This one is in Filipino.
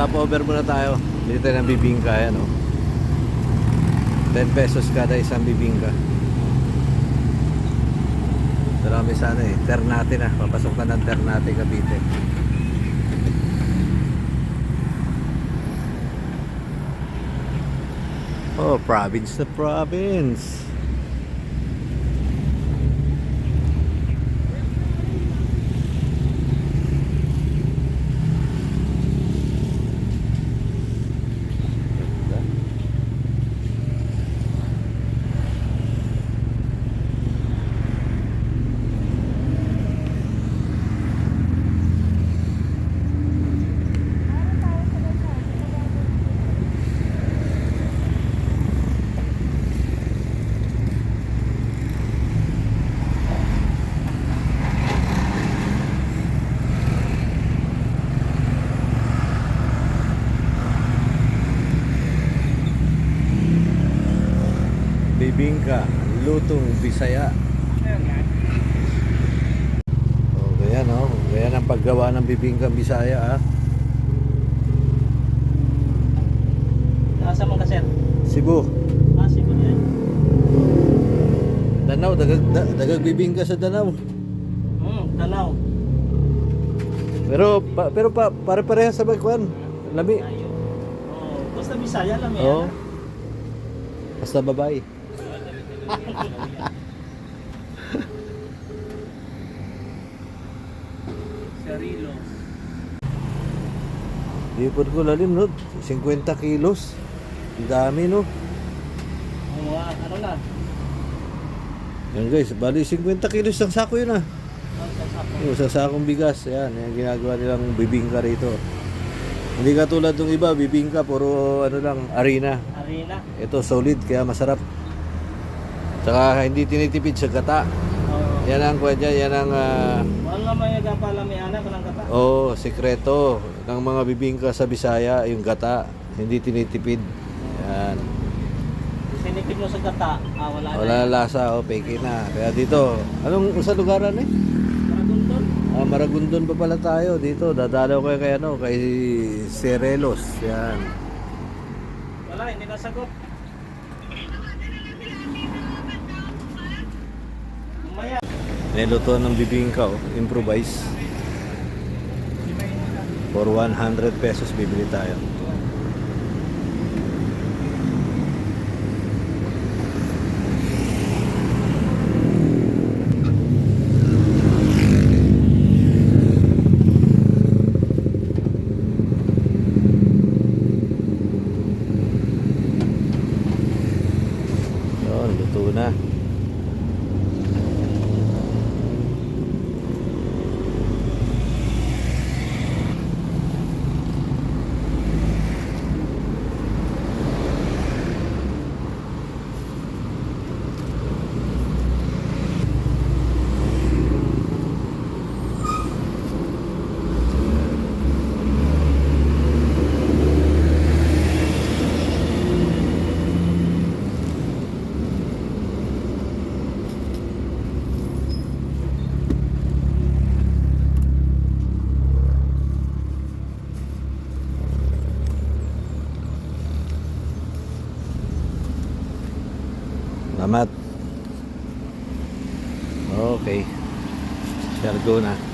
Stop over muna tayo. Dito ng bibingka yan, oh. 10 pesos kada isang bibingka. Marami sana eh. Ternate na. Papasok ka ng Ternate, Cavite. Oh, province na province. Bibingka, lutong Bisaya. Oh, ganyan oh. Ganyan ang paggawa ng bibingka Bisaya ah. Nasa mga sir? Cebu. Ah, sibo yan. Danau, dagag, da- dagag bibingka sa Danau. Hmm, tanaw. Pero pa, pero pa pare-pareha sa bagkuan. Lami. Oh, basta Bisaya lang yan. Oo. Basta babae. Sarilo. Ipod ko lalim no. 50 kilos. Ang dami no. Ang mga ano na. Yan guys, bali 50 kilos ang sako yun ah. Yung sa sakong bigas, yan, yan ginagawa nilang bibingka rito. Hindi katulad ng iba, bibingka, puro ano lang, arena. Arena. Ito solid, kaya masarap. Tsaka hindi tinitipid sa gata. Oh. Yan ang kwan niya, yan ang Wala may pala may anak ng kata. oh, sekreto ng mga bibingka sa Bisaya, yung gata. Hindi tinitipid. Yan. Sinipid mo sa kata. Ah, wala, Wala na. lasa, oh, peke na. Kaya dito, anong sa lugaran eh? Maragundon. Ah, Maragondon pa pala tayo dito. Dadalaw kayo kay ano, kay Serelos. Yan. Wala, hindi nasagot. Niluto ng bibingka, oh. improvise. For 100 pesos bibili tayo. Yun, luto na. Salamat. Okay. Share na.